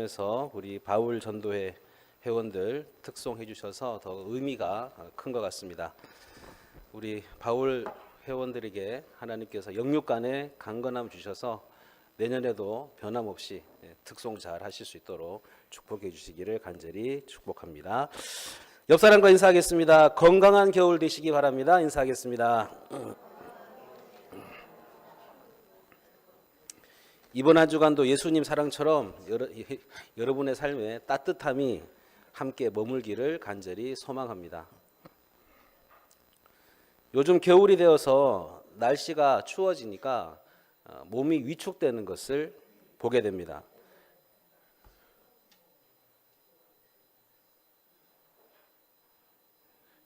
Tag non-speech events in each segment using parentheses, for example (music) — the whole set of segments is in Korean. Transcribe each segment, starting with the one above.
시작하면서 우리 바울 전도회 회원들 특송해 주셔서 더 의미가 큰 것 같습니다. 우리 바울 회원들에게 하나님께서 영육간에 강건함 주셔서 내년에도 변함없이 예, 특송 잘 하실 수 있도록 축복해 주시기를 간절히 축복합니다. 옆 사람과 인사하겠습니다. 건강한 겨울 되시기 바랍니다. 인사하겠습니다. 이번 한 주간도 예수님 사랑처럼 여러, 여러분의 삶에 따뜻함이 함께 머물기를 간절히 소망합니다. 요즘 겨울이 되어서 날씨가 추워지니까 어, 몸이 위축되는 것을 보게 됩니다.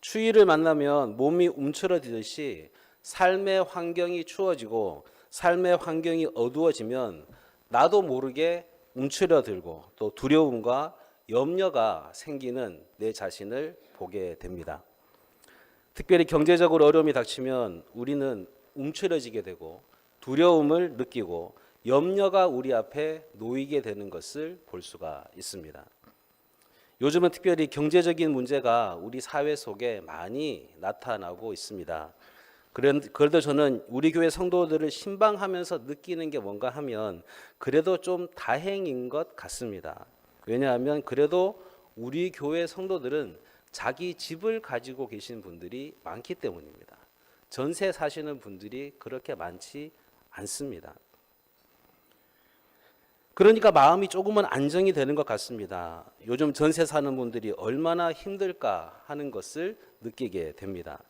추위를 만나면 몸이 움츠러지듯이 삶의 환경이 추워지고 삶의 환경이 어두워지면 나도 모르게 움츠러들고 또 두려움과 염려가 생기는 내 자신을 보게 됩니다. 특별히 경제적으로 어려움이 닥치면 우리는 움츠러지게 되고 두려움을 느끼고 염려가 우리 앞에 놓이게 되는 것을 볼 수가 있습니다. 요즘은 특별히 경제적인 문제가 우리 사회 속에 많이 나타나고 있습니다. 그래도 저는 우리 교회 성도들을 신방하면서 느끼는 게 뭔가 하면 그래도 좀 다행인 것 같습니다. 왜냐하면 그래도 우리 교회 성도들은 자기 집을 가지고 계신 분들이 많기 때문입니다. 전세 사시는 분들이 그렇게 많지 않습니다. 그러니까 마음이 조금은 안정이 되는 것 같습니다. 요즘 전세 사는 분들이 얼마나 힘들까 하는 것을 느끼게 됩니다.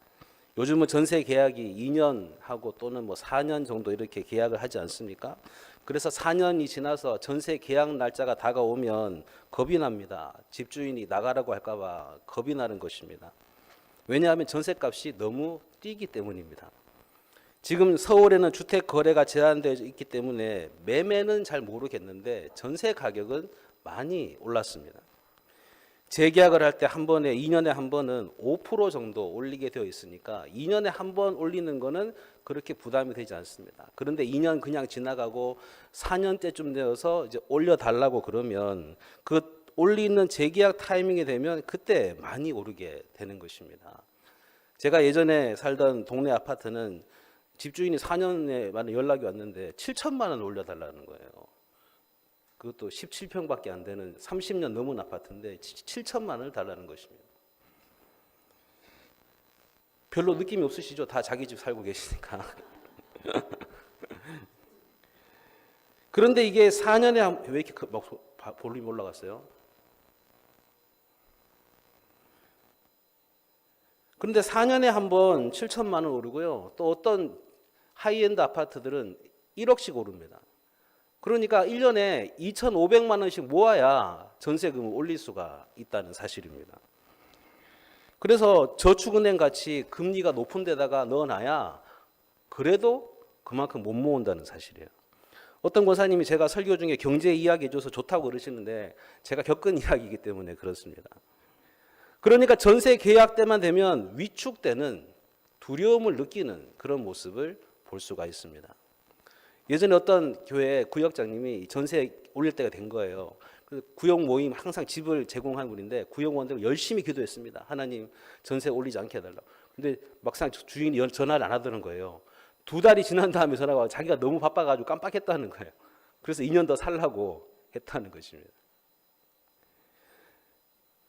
요즘은 전세 계약이 2년 하고 또는 뭐 4년 정도 이렇게 계약을 하지 않습니까? 그래서 4년이 지나서 전세 계약 날짜가 다가오면 겁이 납니다. 집주인이 나가라고 할까봐 겁이 나는 것입니다. 왜냐하면 전세값이 너무 뛰기 때문입니다. 지금 서울에는 주택 거래가 제한되어 있기 때문에 매매는 잘 모르겠는데 전세 가격은 많이 올랐습니다. 재계약을 할 때 한 번에 2년에 한 번은 5% 정도 올리게 되어 있으니까 2년에 한 번 올리는 거는 그렇게 부담이 되지 않습니다. 그런데 2년 그냥 지나가고 4년 때쯤 되어서 이제 올려 달라고 그러면 그 올리는 재계약 타이밍이 되면 그때 많이 오르게 되는 것입니다. 제가 예전에 살던 동네 아파트는 집주인이 4년에 만에 연락이 왔는데 7천만 원 올려 달라는 거예요. 그것도 17평밖에 안 되는 30년 넘은 아파트인데 7천만 원을 달라는 것입니다. 별로 느낌이 없으시죠? 다 자기 집 살고 계시니까. (laughs) 그런데 이게 4년에 한, 왜 이렇게 크- 막 볼륨이 올라갔어요? 그런데 4년에 한 번 7천만 원 오르고요. 또 어떤 하이엔드 아파트들은 1억씩 오릅니다. 그러니까 1년에 2,500만 원씩 모아야 전세금을 올릴 수가 있다는 사실입니다. 그래서 저축은행 같이 금리가 높은 데다가 넣어놔야 그래도 그만큼 못 모은다는 사실이에요. 어떤 권사님이 제가 설교 중에 경제 이야기 해줘서 좋다고 그러시는데 제가 겪은 (laughs) 이야기이기 때문에 그렇습니다. 그러니까 전세 계약 때만 되면 위축되는 두려움을 느끼는 그런 모습을 볼 수가 있습니다. 예전에 어떤 교회 구역장님이 전세 올릴 때가 된 거예요. 그 구역 모임 항상 집을 제공한 분인데 구역원들 열심히 기도했습니다. 하나님 전세 올리지 않게 해달라고. 근데 막상 주인이 연- 전화를 안 하더는 거예요. 두 달이 지난 다음에 전화가 와 자기가 너무 바빠가지고 깜빡했다는 거예요. 그래서 2년 더 살라고 했다는 것입니다.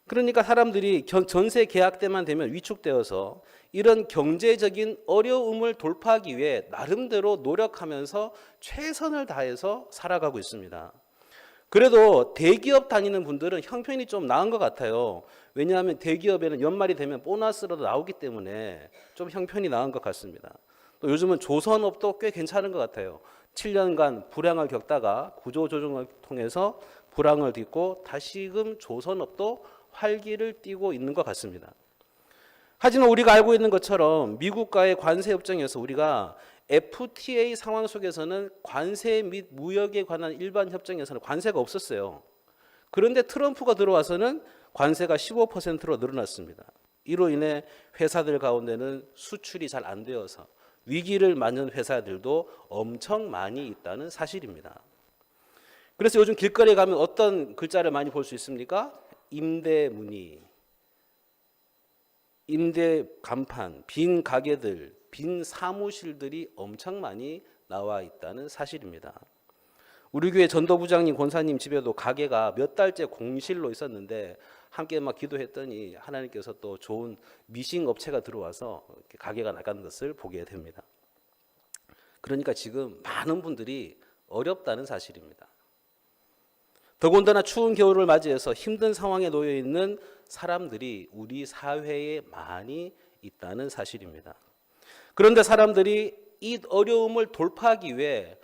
그러니까 사람들이 견- 전세 계약 때만 되면 위축되어서 이런 경제적인 어려움을 돌파하기 위해 나름대로 노력하면서 최선을 다해서 살아가고 있습니다. 그래도 대기업 다니는 분들은 형편이 좀 나은 것 같아요. 왜냐하면 대기업에는 연말이 되면 보너스라도 나오기 때문에 좀 형편이 나은 것 같습니다. 또 요즘은 조선업도 꽤 괜찮은 것 같아요. 7년간 불황을 겪다가 구조조정을 통해서 불황을 딛고 다시금 조선업도 활기를 띠고 있는 것 같습니다. 하지만 우리가 알고 있는 것처럼 미국과의 관세 협정에서 우리가 FTA 상황 속에서는 관세 및 무역에 관한 일반 협정에서는 관세가 없었어요. 그런데 트럼프가 들어와서는 관세가 15%로 늘어났습니다. 이로 인해 회사들 가운데는 수출이 잘 안 되어서 위기를 맞는 회사들도 엄청 많이 있다는 사실입니다. 그래서 요즘 길거리에 가면 어떤 글자를 많이 볼 수 있습니까? 임대 문의, 임대 간판, 빈 가게들, 빈 사무실들이 엄청 많이 나와 있다는 사실입니다. 우리 교회 전도부장님 권사님 집에도 가게가 몇 달째 공실로 있었는데 함께 막 기도했더니 하나님께서 또 좋은 미싱 업체가 들어와서 가게가 나가는 것을 보게 됩니다. 그러니까 지금 많은 분들이 어렵다는 사실입니다. 더군다나 추운 겨울을 맞이해서 힘든 상황에 놓여 있는 사람들이 우리 사회에 많이 있다는 사실입니다. 그런데 사람들이 이 어려움을 돌파하기 위해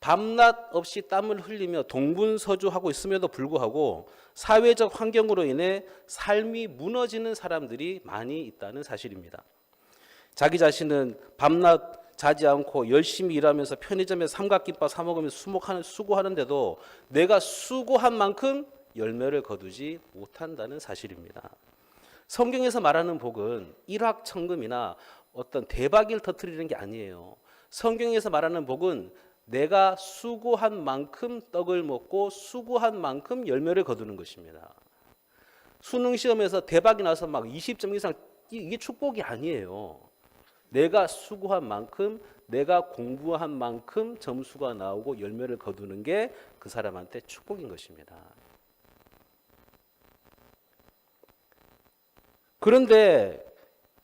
밤낮 없이 땀을 흘리며 동분서주하고 있음에도 불구하고 사회적 환경으로 인해 삶이 무너지는 사람들이 많이 있다는 사실입니다. 자기 자신은 밤낮 자지 않고 열심히 일하면서 편의점에 삼각김밥 사 먹으면서 수목하는 수고하는데도 내가 수고한 만큼 열매를 거두지 못한다는 사실입니다. 성경에서 말하는 복은 일확천금이나 어떤 대박을 터뜨리는 게 아니에요. 성경에서 말하는 복은 내가 수고한 만큼 떡을 먹고 수고한 만큼 열매를 거두는 것입니다. 수능 시험에서 대박이 나서 막 20점 이상 이게 축복이 아니에요. 내가 수고한 만큼 내가 공부한 만큼 점수가 나오고 열매를 거두는 게 그 사람한테 축복인 것입니다. 그런데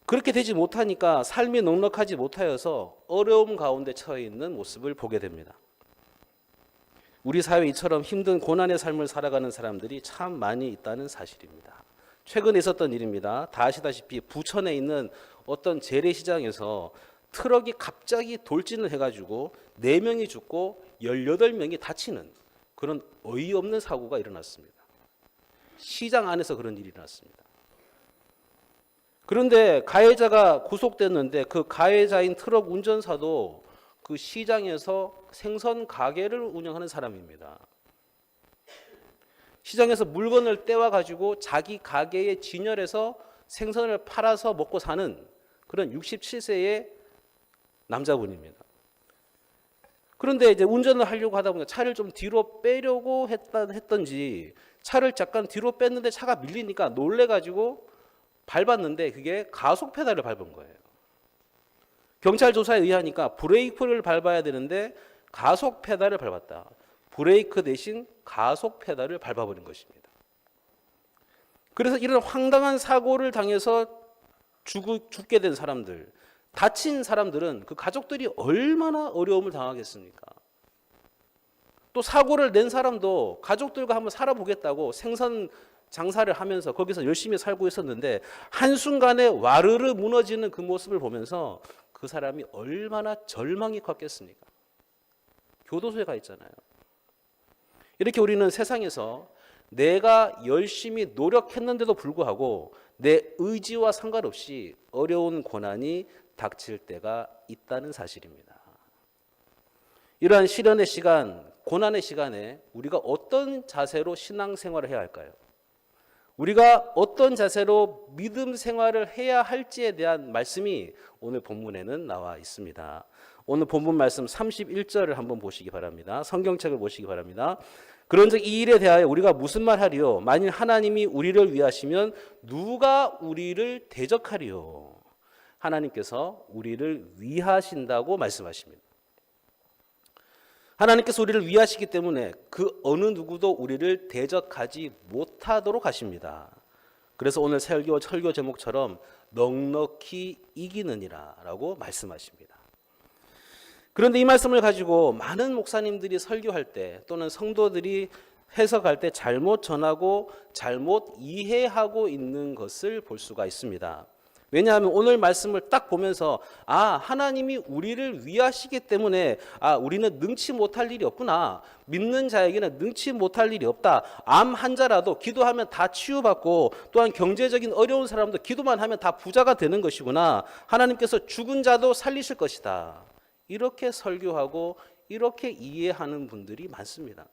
그렇게 되지 못하니까 삶이 넉넉하지 못하여서 어려움 가운데 처해 있는 모습을 보게 됩니다. 우리 사회 이처럼 힘든 고난의 삶을 살아가는 사람들이 참 많이 있다는 사실입니다. 최근에 있었던 일입니다. 다 아시다시피 부천에 있는 어떤 재래시장에서 트럭이 갑자기 돌진을 해가지고 4명이 죽고 18명이 다치는 그런 어이없는 사고가 일어났습니다. 시장 안에서 그런 일이 일어났습니다. 그런데 가해자가 구속됐는데 그 가해자인 트럭 운전사도 그 시장에서 생선 가게를 운영하는 사람입니다. 시장에서 물건을 떼와 가지고 자기 가게에 진열해서 생선을 팔아서 먹고 사는 그런 67세의 남자분입니다. 그런데 이제 운전을 하려고 하다 보니까 차를 좀 뒤로 빼려고 했다 했던지 차를 잠깐 뒤로 뺐는데 차가 밀리니까 놀래 가지고 밟았는데 그게 가속 페달을 밟은 거예요. 경찰 조사에 의하니까 브레이크를 밟아야 되는데 가속 페달을 밟았다. 브레이크 대신 가속 페달을 밟아버린 것입니다. 그래서 이런 황당한 사고를 당해서 죽, 죽게 된 사람들, 다친 사람들은 그 가족들이 얼마나 어려움을 당하겠습니까? 또 사고를 낸 사람도 가족들과 한번 살아보겠다고 생선 장사를 하면서 거기서 열심히 살고 있었는데 한순간에 와르르 무너지는 그 모습을 보면서 그 사람이 얼마나 절망이 컸겠습니까? 교도소에 가 있잖아요. 이렇게 우리는 세상에서 내가 열심히 노력했는데도 불구하고 내 의지와 상관없이 어려운 고난이 닥칠 때가 있다는 사실입니다. 이러한 시련의 시간, 고난의 시간에 우리가 어떤 자세로 신앙생활을 해야 할까요? 우리가 어떤 자세로 믿음 생활을 해야 할지에 대한 말씀이 오늘 본문에는 나와 있습니다. 오늘 본문 말씀 31절을 한번 보시기 바랍니다. 성경책을 보시기 바랍니다. 그런즉 이 일에 대하여 우리가 무슨 말 하리요? 만일 하나님이 우리를 위하시면 누가 우리를 대적하리요? 하나님께서 우리를 위하신다고 말씀하십니다. 하나님께서 우리를 위하시기 때문에 그 어느 누구도 우리를 대적하지 못하도록 하십니다. 그래서 오늘 설교 설교 제목처럼 넉넉히 이기느니라라고 말씀하십니다. 그런데 이 말씀을 가지고 많은 목사님들이 설교할 때 또는 성도들이 해석할 때 잘못 전하고 잘못 이해하고 있는 것을 볼 수가 있습니다. 왜냐하면 오늘 말씀을 딱 보면서 아 하나님이 우리를 위하시기 때문에 아 우리는 능치 못할 일이 없구나. 믿는 자에게는 능치 못할 일이 없다. 암 환자라도 기도하면 다 치유받고 또한 경제적인 어려운 사람도 기도만 하면 다 부자가 되는 것이구나. 하나님께서 죽은 자도 살리실 것이다 이렇게 설교하고 이렇게 이해하는 분들이 많습니다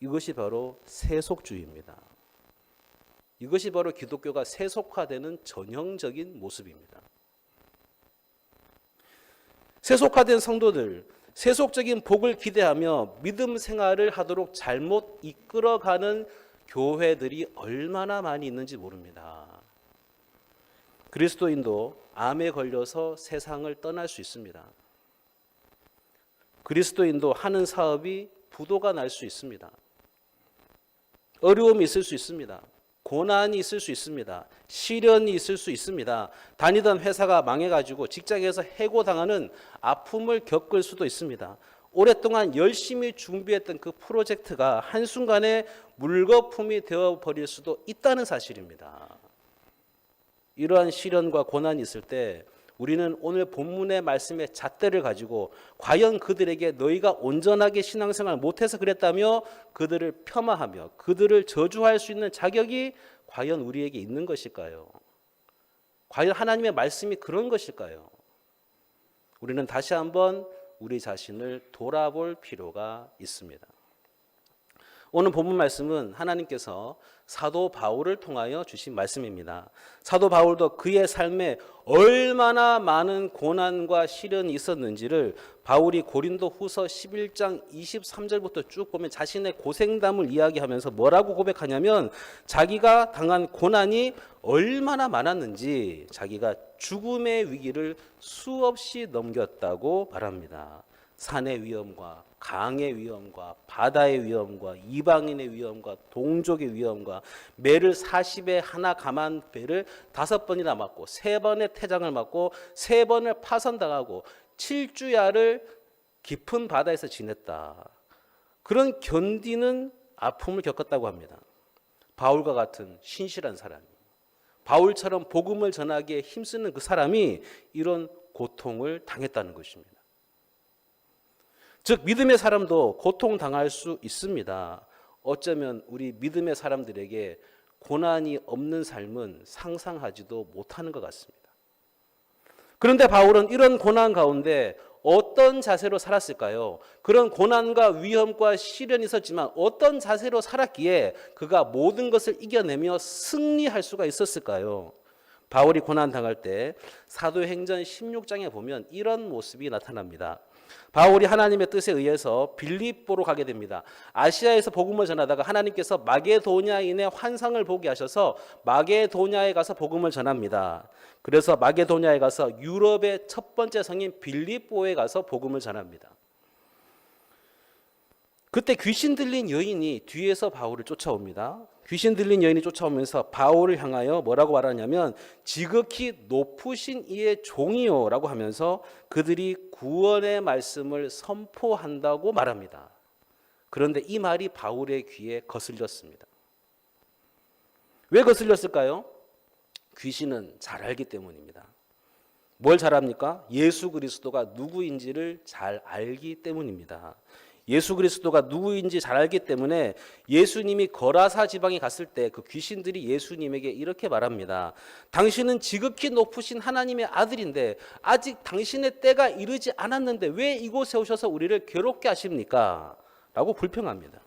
이것이 바로 세속주의입니다. 이것이 바로 기독교가 세속화되는 전형적인 모습입니다. 세속화된 성도들, 세속적인 복을 기대하며 믿음 생활을 하도록 잘못 이끌어가는 교회들이 얼마나 많이 있는지 모릅니다. 그리스도인도 암에 걸려서 세상을 떠날 수 있습니다. 그리스도인도 하는 사업이 부도가 날 수 있습니다. 어려움이 있을 수 있습니다. 고난이 있을 수 있습니다. 시련이 있을 수 있습니다. 다니던 회사가 망해가지고 직장에서 해고당하는 아픔을 겪을 수도 있습니다. 오랫동안 열심히 준비했던 그 프로젝트가 한순간에 물거품이 되어버릴 수도 있다는 사실입니다. 이러한 시련과 고난이 있을 때 우리는 오늘 본문의 말씀의 잣대를 가지고 과연 그들에게 너희가 온전하게 신앙생활 못해서 그랬다며 그들을 폄하하며 그들을 저주할 수 있는 자격이 과연 우리에게 있는 것일까요? 과연 하나님의 말씀이 그런 것일까요? 우리는 다시 한번 우리 자신을 돌아볼 필요가 있습니다. 오늘 본문 말씀은 하나님께서 사도 바울을 통하여 주신 말씀입니다. 사도 바울도 그의 삶에 얼마나 많은 고난과 시련이 있었는지를 바울이 고린도 후서 11장 23절부터 쭉 보면 자신의 고생담을 이야기하면서 뭐라고 고백하냐면 자기가 당한 고난이 얼마나 많았는지 자기가 죽음의 위기를 수없이 넘겼다고 말합니다. 산의 위험과 강의 위험과 바다의 위험과 이방인의 위험과 동족의 위험과 매를 40에 하나 감한 배를 다섯 번이나 맞고 세 번의 태장을 맞고 세 번을 파선당하고 7주야를 깊은 바다에서 지냈다. 그런 견디는 아픔을 겪었다고 합니다. 바울과 같은 신실한 사람이 바울처럼 복음을 전하기에 힘쓰는 그 사람이 이런 고통을 당했다는 것입니다. 즉 믿음의 사람도 고통 당할 수 있습니다. 어쩌면 우리 믿음의 사람들에게 고난이 없는 삶은 상상하지도 못하는 것 같습니다. 그런데 바울은 이런 고난 가운데 어떤 자세로 살았을까요? 그런 고난과 위험과 시련이 있었지만 어떤 자세로 살았기에 그가 모든 것을 이겨내며 승리할 수가 있었을까요? 바울이 고난 당할 때 사도행전 16장에 보면 이런 모습이 나타납니다. 바울이 하나님의 뜻에 의해서 빌립보로 가게 됩니다. 아시아에서 복음을 전하다가 하나님께서 마게도냐인의 환상을 보게 하셔서 마게도냐에 가서 복음을 전합니다. 그래서 마게도냐에 가서 유럽의 첫 번째 성인 빌립보에 가서 복음을 전합니다. 그때 귀신 들린 여인이 뒤에서 바울을 쫓아옵니다. 귀신 들린 여인이 쫓아오면서 바울을 향하여 뭐라고 말하냐면 지극히 높으신 이의 종이요라고 하면서 그들이 구원의 말씀을 선포한다고 말합니다. 그런데 이 말이 바울의 귀에 거슬렸습니다. 왜 거슬렸을까요? 귀신은 잘 알기 때문입니다. 뭘 잘합니까? 예수 그리스도가 누구인지를 잘 알기 때문입니다. 예수 그리스도가 누구인지 잘 알기 때문에 예수님이 거라사 지방에 갔을 때 그 귀신들이 예수님에게 이렇게 말합니다. 당신은 지극히 높으신 하나님의 아들인데 아직 당신의 때가 이르지 않았는데 왜 이곳에 오셔서 우리를 괴롭게 하십니까? 라고 불평합니다.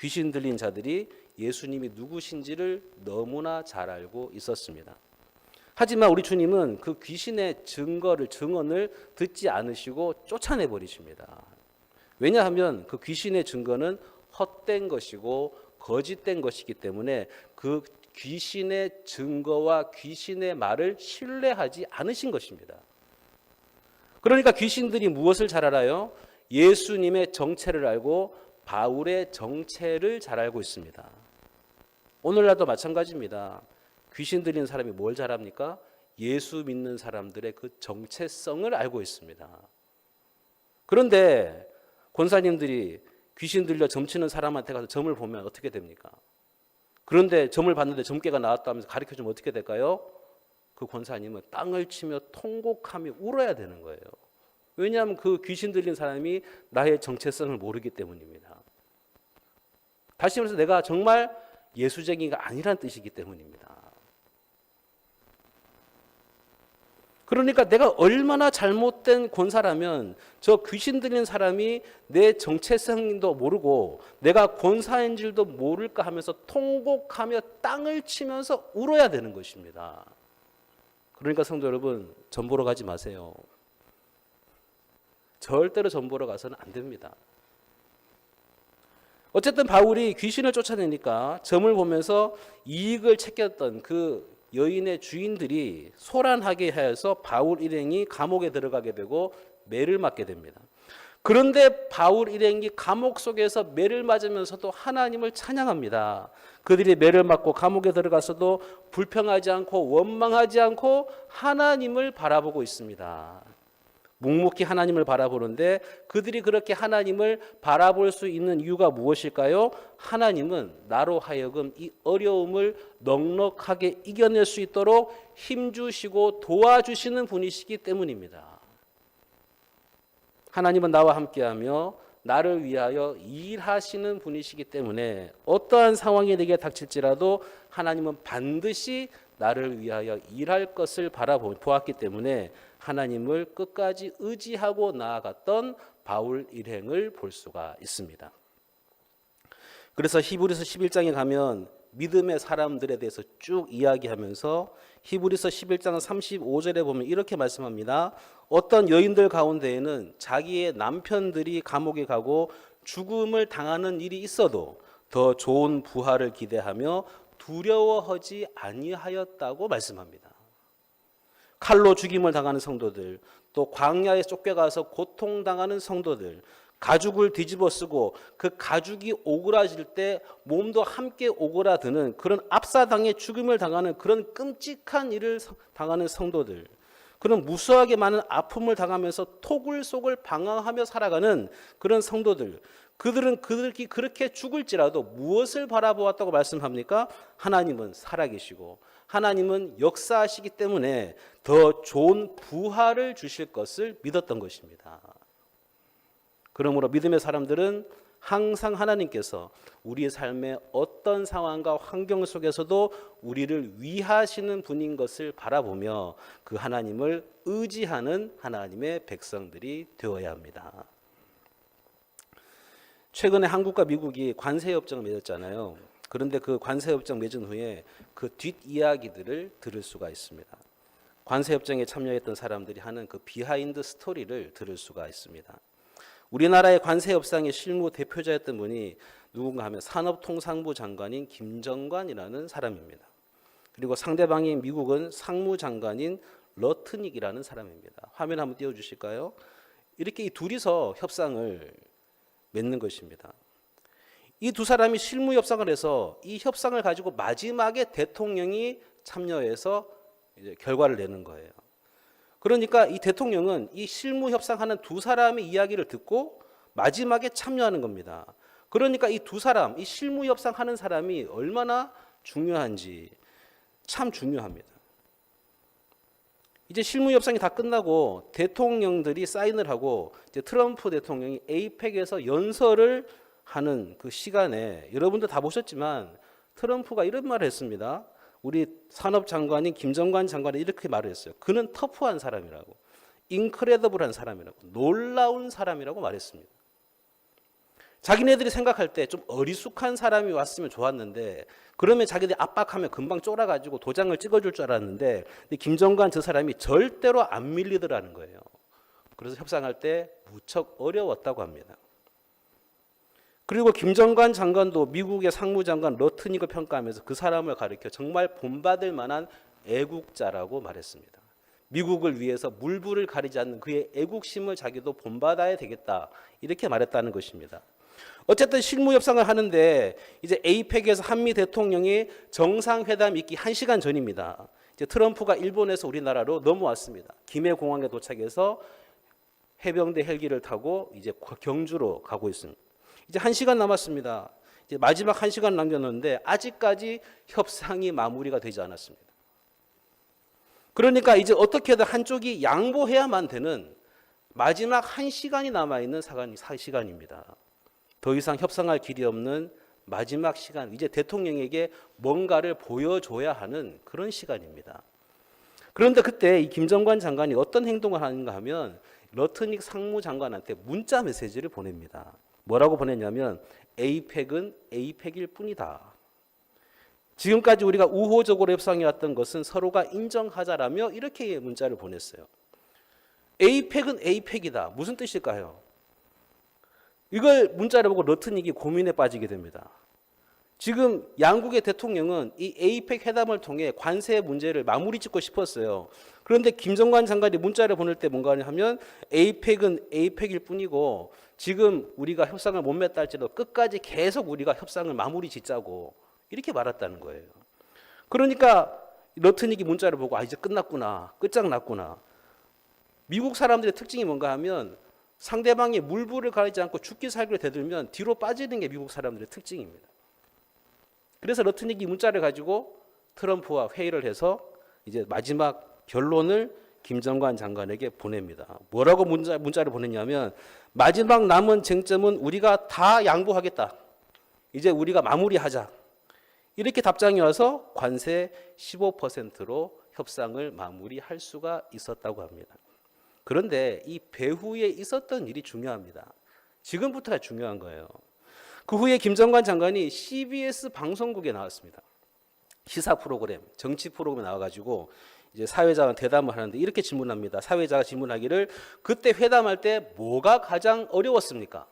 귀신 들린 자들이 예수님이 누구신지를 너무나 잘 알고 있었습니다. 하지만 우리 주님은 그 귀신의 증거를 증언을 듣지 않으시고 쫓아내 버리십니다. 왜냐하면 그 귀신의 증거는 헛된 것이고 거짓된 것이기 때문에 그 귀신의 증거와 귀신의 말을 신뢰하지 않으신 것입니다. 그러니까 귀신들이 무엇을 잘 알아요? 예수님의 정체를 알고 바울의 정체를 잘 알고 있습니다. 오늘날도 마찬가지입니다. 귀신 들린 사람이 뭘 잘합니까? 예수 믿는 사람들의 그 정체성을 알고 있습니다. 그런데 권사님들이 귀신 들려 점치는 사람한테 가서 점을 보면 어떻게 됩니까? 그런데 점을 봤는데 점괘가 나왔다면서 가르쳐 주면 어떻게 될까요? 그 권사님은 땅을 치며 통곡하며 울어야 되는 거예요. 왜냐하면 그 귀신 들린 사람이 나의 정체성을 모르기 때문입니다. 다시 말해서 내가 정말 예수쟁이가 아니란 뜻이기 때문입니다. 그러니까 내가 얼마나 잘못된 권사라면 저 귀신 들린 사람이 내 정체성도 모르고 내가 권사인 줄도 모를까 하면서 통곡하며 땅을 치면서 울어야 되는 것입니다. 그러니까 성도 여러분, 전 보러 가지 마세요. 절대로 전보러 가서는 안 됩니다. 어쨌든 바울이 귀신을 쫓아내니까 점을 보면서 이익을 챙겼던 그 여인의 주인들이 소란하게 하여서 바울 일행이 감옥에 들어가게 되고 매를 맞게 됩니다. 그런데 바울 일행이 감옥 속에서 매를 맞으면서도 하나님을 찬양합니다. 그들이 매를 맞고 감옥에 들어가서도 불평하지 않고 원망하지 않고 하나님을 바라보고 있습니다. 묵묵히 하나님을 바라보는데 그들이 그렇게 하나님을 바라볼 수 있는 이유가 무엇일까요? 하나님은 나로 하여금 이 어려움을 넉넉하게 이겨낼 수 있도록 힘주시고 도와주시는 분이시기 때문입니다. 하나님은 나와 함께하며 나를 위하여 일하시는 분이시기 때문에 어떠한 상황이 내게 닥칠지라도 하나님은 반드시 나를 위하여 일할 것을 바라보았기 때문에 하나님을 끝까지 의지하고 나아갔던 바울 일행을 볼 수가 있습니다. 그래서 히브리서 11장에 가면 믿음의 사람들에 대해서 쭉 이야기하면서 히브리서 11장 35절에 보면 이렇게 말씀합니다. 어떤 여인들 가운데에는 자기의 남편들이 감옥에 가고 죽음을 당하는 일이 있어도 더 좋은 부활을 기대하며 두려워하지 아니하였다고 말씀합니다. 칼로 죽임을 당하는 성도들, 또 광야에 쫓겨가서 고통당하는 성도들, 가죽을 뒤집어 쓰고 그 가죽이 오그라질 때 몸도 함께 오그라드는 그런 압사당해 죽임을 당하는 그런 끔찍한 일을 당하는 성도들, 그런 무수하게 많은 아픔을 당하면서 토굴 속을 방황하며 살아가는 그런 성도들, 그들은 그들이 그렇게 죽을지라도 무엇을 바라보았다고 말씀합니까? 하나님은 살아계시고 하나님은 역사하시기 때문에 더 좋은 부활을 주실 것을 믿었던 것입니다. 그러므로 믿음의 사람들은 항상 하나님께서 우리의 삶의 어떤 상황과 환경 속에서도 우리를 위하시는 분인 것을 바라보며 그 하나님을 의지하는 하나님의 백성들이 되어야 합니다. 최근에 한국과 미국이 관세 협정을 맺었잖아요. 그런데 그 관세 협정 맺은 후에 그 뒷 이야기들을 들을 수가 있습니다. 관세 협정에 참여했던 사람들이 하는 그 비하인드 스토리를 들을 수가 있습니다. 우리나라의 관세 협상의 실무 대표자였던 분이 누군가 하면 산업통상부 장관인 김정관이라는 사람입니다. 그리고 상대방인 미국은 상무장관인 러트닉이라는 사람입니다. 화면 한번 띄워 주실까요? 이렇게 이 둘이서 협상을 맺는 것입니다. 이 두 사람이 실무 협상을 해서 이 협상을 가지고 마지막에 대통령이 참여해서 결과를 내는 거예요. 그러니까 이 대통령은 이 실무 협상하는 두 사람의 이야기를 듣고 마지막에 참여하는 겁니다. 그러니까 이 두 사람, 이 실무 협상하는 사람이 얼마나 중요한지 참 중요합니다. 이제 실무 협상이 다 끝나고 대통령들이 사인을 하고 이제 트럼프 대통령이 에이펙에서 연설을 하는 그 시간에 여러분도 다 보셨지만 트럼프가 이런 말을 했습니다. 우리 산업장관인 김정관 장관이 이렇게 말을 했어요. 그는 터프한 사람이라고, 인크레더블한 사람이라고, 놀라운 사람이라고 말했습니다. 자기네들이 생각할 때 좀 어리숙한 사람이 왔으면 좋았는데 그러면 자기들이 압박하면 금방 쫄아가지고 도장을 찍어줄 줄 알았는데 김정관 저 사람이 절대로 안 밀리더라는 거예요. 그래서 협상할 때 무척 어려웠다고 합니다. 그리고 김정관 장관도 미국의 상무장관 러트닉을 평가하면서 그 사람을 가리켜 정말 본받을 만한 애국자라고 말했습니다. 미국을 위해서 물불을 가리지 않는 그의 애국심을 자기도 본받아야 되겠다 이렇게 말했다는 것입니다. 어쨌든 실무 협상을 하는데 이제 에이펙에서 한미 대통령이 정상회담 있기 1시간 전입니다. 이제 트럼프가 일본에서 우리나라로 넘어왔습니다. 김해 공항에 도착해서 해병대 헬기를 타고 이제 경주로 가고 있습니다. 이제 1시간 남았습니다. 이제 마지막 1시간 남겼는데 아직까지 협상이 마무리가 되지 않았습니다. 그러니까 이제 어떻게든 한쪽이 양보해야만 되는 마지막 1시간이 남아 있는 시간입니다. 더 이상 협상할 길이 없는 마지막 시간, 이제 대통령에게 뭔가를 보여줘야 하는 그런 시간입니다. 그런데 그때 이 김정관 장관이 어떤 행동을 하는가 하면 러트닉 상무장관한테 문자 메시지를 보냅니다. 뭐라고 보냈냐면 에이펙은 에이펙일 뿐이다. 지금까지 우리가 우호적으로 협상해 왔던 것은 서로가 인정하자라며 이렇게 문자를 보냈어요. 에이펙은 에이펙이다. 무슨 뜻일까요? 이걸 문자를 보고 러트닉이 고민에 빠지게 됩니다. 지금 양국의 대통령은 이 에이펙 회담을 통해 관세 문제를 마무리 짓고 싶었어요. 그런데 김정관 장관이 문자를 보낼 때 뭔가 하면 에이펙은 에이펙일 뿐이고 지금 우리가 협상을 못 맺다 할지라도 끝까지 계속 우리가 협상을 마무리 짓자고 이렇게 말했다는 거예요. 그러니까 러트닉이 문자를 보고 아 이제 끝났구나. 끝장났구나. 미국 사람들의 특징이 뭔가 하면 상대방의 물불을 가리지 않고 죽기 살기를 대들면 뒤로 빠지는 게 미국 사람들의 특징입니다. 그래서 러트닉이 문자를 가지고 트럼프와 회의를 해서 이제 마지막 결론을 김정관 장관에게 보냅니다. 뭐라고 문자, 문자를 보냈냐면 마지막 남은 쟁점은 우리가 다 양보하겠다. 이제 우리가 마무리하자. 이렇게 답장이 와서 관세 15%로 협상을 마무리할 수가 있었다고 합니다. 그런데 이 배후에 있었던 일이 중요합니다. 지금부터가 중요한 거예요. 그 후에 김정관 장관이 CBS 방송국에 나왔습니다. 시사 프로그램, 정치 프로그램에 나와가지고 이제 사회자가 대담을 하는데 이렇게 질문합니다. 사회자가 질문하기를 그때 회담할 때 뭐가 가장 어려웠습니까?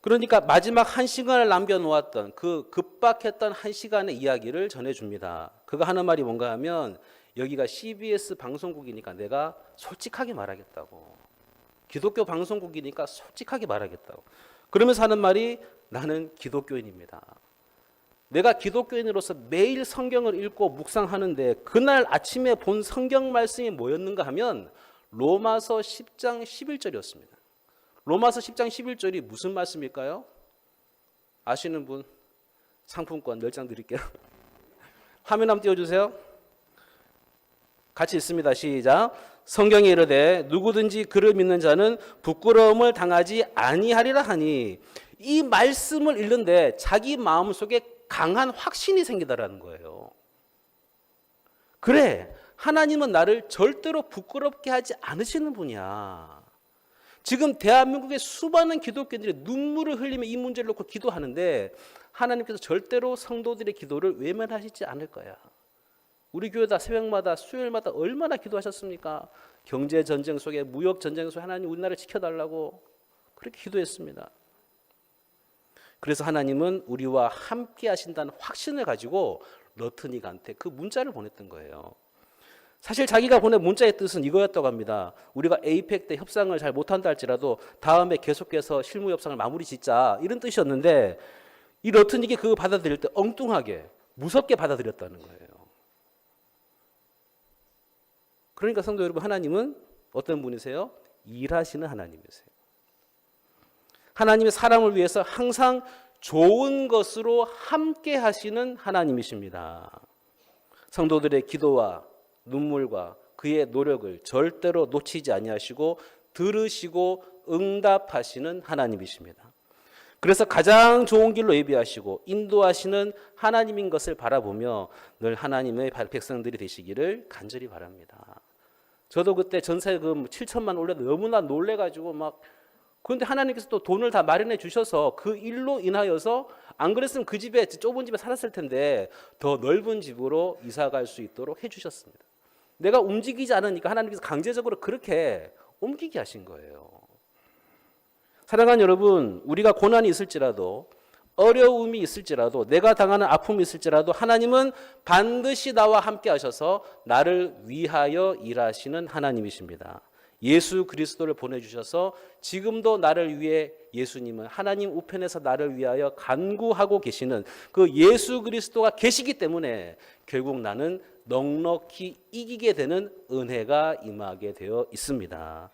그러니까 마지막 한 시간을 남겨놓았던 그 급박했던 한 시간의 이야기를 전해줍니다. 그가 하는 말이 뭔가 하면 여기가 CBS 방송국이니까 내가 솔직하게 말하겠다고. 기독교 방송국이니까 솔직하게 말하겠다고. 그러면서 하는 말이 나는 기독교인입니다. 내가 기독교인으로서 매일 성경을 읽고 묵상하는데 그날 아침에 본 성경 말씀이 뭐였는가 하면 로마서 10장 11절이었습니다. 로마서 10장 11절이 무슨 말씀일까요? 아시는 분 상품권 10장 드릴게요. (laughs) 화면 한번 띄워 주세요. 같이 읽습니다. 시작. 성경에 이르되 누구든지 그를 믿는 자는 부끄러움을 당하지 아니하리라 하니 이 말씀을 읽는데 자기 마음 속에 강한 확신이 생기다라는 거예요. 그래, 하나님은 나를 절대로 부끄럽게 하지 않으시는 분이야. 지금 대한민국의 수많은 기독교인들이 눈물을 흘리며 이 문제를 놓고 기도하는데 하나님께서 절대로 성도들의 기도를 외면하시지 않을 거야. 우리 교회다 새벽마다 수요일마다 얼마나 기도하셨습니까? 경제 전쟁 속에 무역 전쟁 속에 하나님 우리나라를 지켜달라고 그렇게 기도했습니다. 그래서 하나님은 우리와 함께 하신다는 확신을 가지고 러트닉한테 그 문자를 보냈던 거예요. 사실 자기가 보낸 문자의 뜻은 이거였다고 합니다. 우리가 에이펙 때 협상을 잘 못한다 할지라도 다음에 계속해서 실무 협상을 마무리 짓자 이런 뜻이었는데 이 러트닉이 그거 받아들일 때 엉뚱하게 무섭게 받아들였다는 거예요. 그러니까 성도 여러분 하나님은 어떤 분이세요? 일하시는 하나님이세요. 하나님의 사람을 위해서 항상 좋은 것으로 함께 하시는 하나님이십니다. 성도들의 기도와 눈물과 그의 노력을 절대로 놓치지 아니하시고 들으시고 응답하시는 하나님이십니다. 그래서 가장 좋은 길로 예비하시고 인도하시는 하나님인 것을 바라보며 늘 하나님의 백성들이 되시기를 간절히 바랍니다. 저도 그때 전세금 7천만 올려도 너무나 놀래가지고 막 그런데 하나님께서 또 돈을 다 마련해 주셔서 그 일로 인하여서 안 그랬으면 그 집에 좁은 집에 살았을 텐데 더 넓은 집으로 이사 갈 수 있도록 해 주셨습니다. 내가 움직이지 않으니까 하나님께서 강제적으로 그렇게 옮기게 하신 거예요. 사랑하는 여러분, 우리가 고난이 있을지라도 어려움이 있을지라도 내가 당하는 아픔이 있을지라도 하나님은 반드시 나와 함께 하셔서 나를 위하여 일하시는 하나님이십니다. 예수 그리스도를 보내주셔서 지금도 나를 위해 예수님은 하나님 우편에서 나를 위하여 간구하고 계시는 그 예수 그리스도가 계시기 때문에 결국 나는 넉넉히 이기게 되는 은혜가 임하게 되어 있습니다.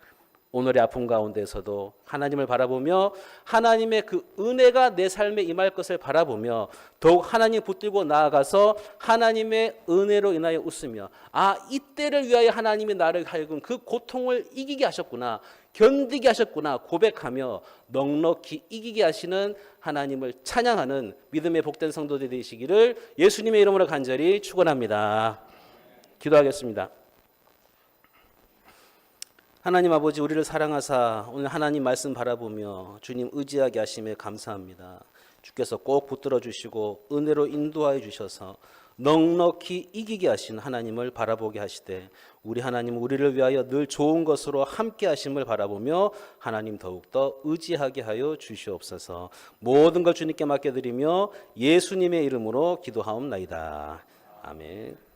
오늘의 아픔 가운데서도 하나님을 바라보며 하나님의 그 은혜가 내 삶에 임할 것을 바라보며 더욱 하나님 붙들고 나아가서 하나님의 은혜로 인하여 웃으며 아 이때를 위하여 하나님이 나를 하여금 그 고통을 이기게 하셨구나 견디게 하셨구나 고백하며 넉넉히 이기게 하시는 하나님을 찬양하는 믿음의 복된 성도들이 되시기를 예수님의 이름으로 간절히 축원합니다. 기도하겠습니다. 하나님 아버지 우리를 사랑하사 오늘 하나님 말씀 바라보며 주님 의지하게 하심에 감사합니다. 주께서 꼭 붙들어 주시고 은혜로 인도하여 주셔서 넉넉히 이기게 하신 하나님을 바라보게 하시되 우리 하나님 우리를 위하여 늘 좋은 것으로 함께 하심을 바라보며 하나님 더욱더 의지하게 하여 주시옵소서. 모든 걸 주님께 맡겨드리며 예수님의 이름으로 기도하옵나이다. 아멘.